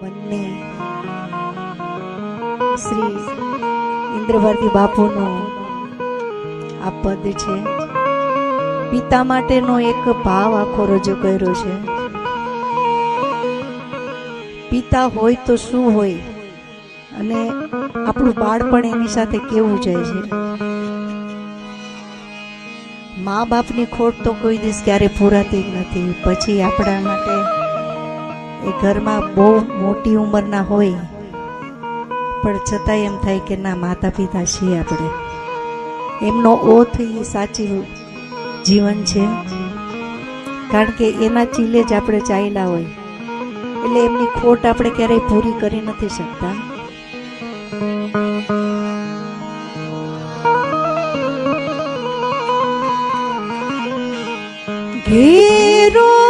બંને શ્રી ઇન્દ્રભારતી બાપુનું આ પદ છે. પિતા માટેનો એક ભાવ આખો રજૂ કર્યો છે. પિતા હોય તો શું હોય? અને આપણું બાળપણ એની સાથે કેવું જાય છે? મા બાપની ખોટ તો કોઈ દિવસ ક્યારે પૂરાતી જ નથી. પછી આપણા માટે એ ઘરમાં બહુ મોટી ઉંમરના હોય, પણ છતાંય એમ થાય કે ના માતા પિતા છીએ આપણે. એમનો ઓથ એ સાચી જીવન છે. કારણ કે એના ચીલે જ આપણે ચાલ્યા હોય. એટલે એમની ખોટ આપણે ક્યારેય પૂરી કરી નથી શકતા. ઘેરો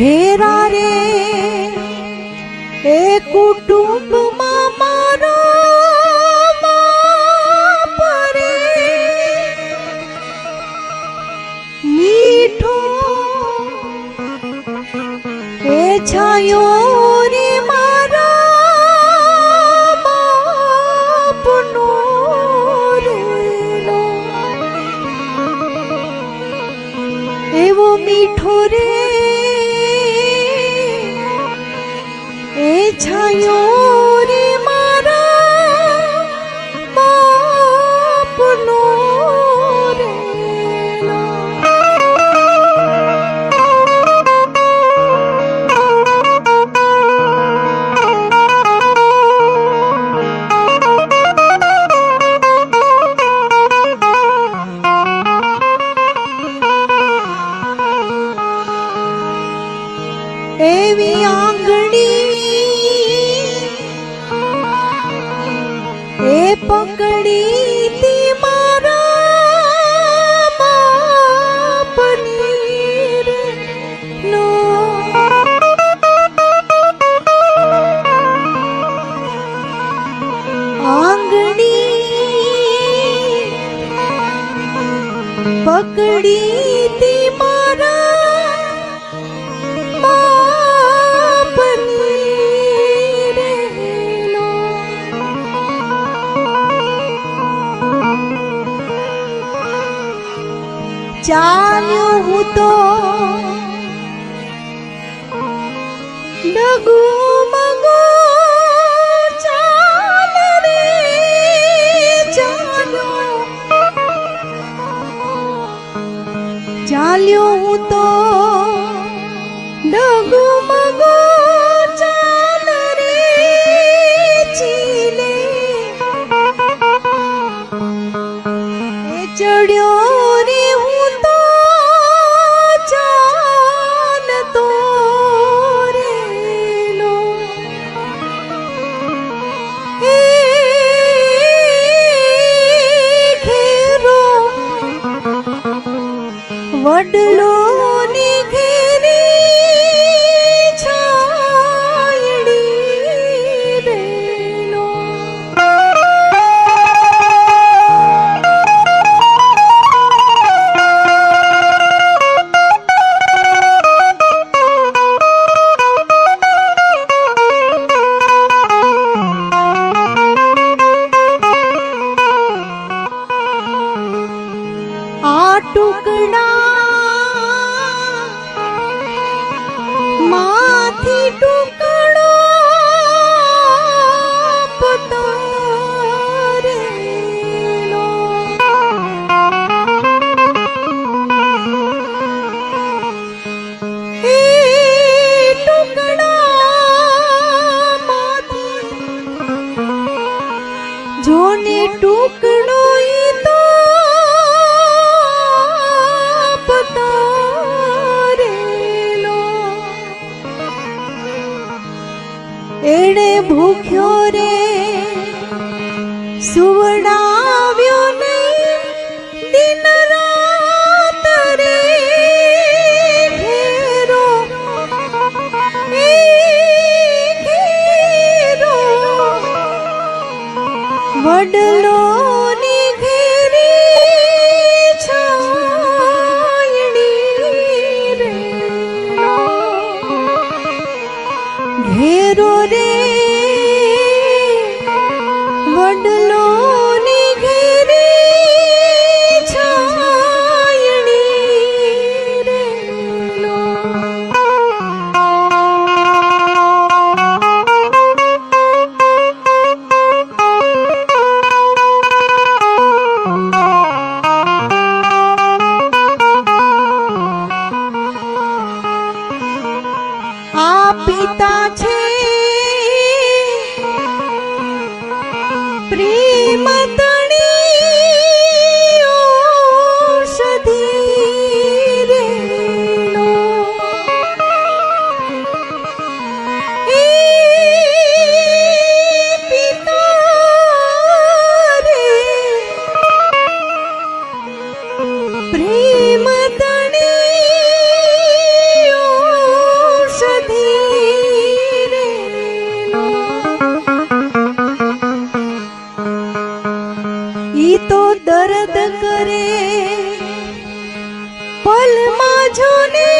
ઘેરા રે એ કુટુંબમાં મારો બાપ રે મીઠો એ છાયો હું તો ડગુ મગુ તો ડગુ મગુ ચાલ. રે ચડ્યો વડલો You need to Pri. Ball মাঝনে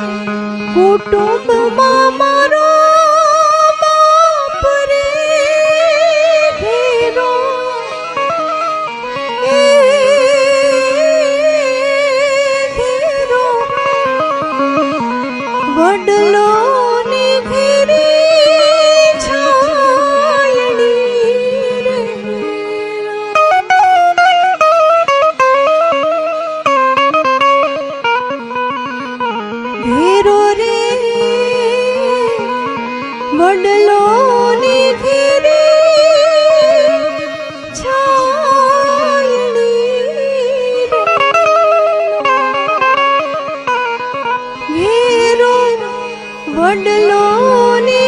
ఒడ్డులోని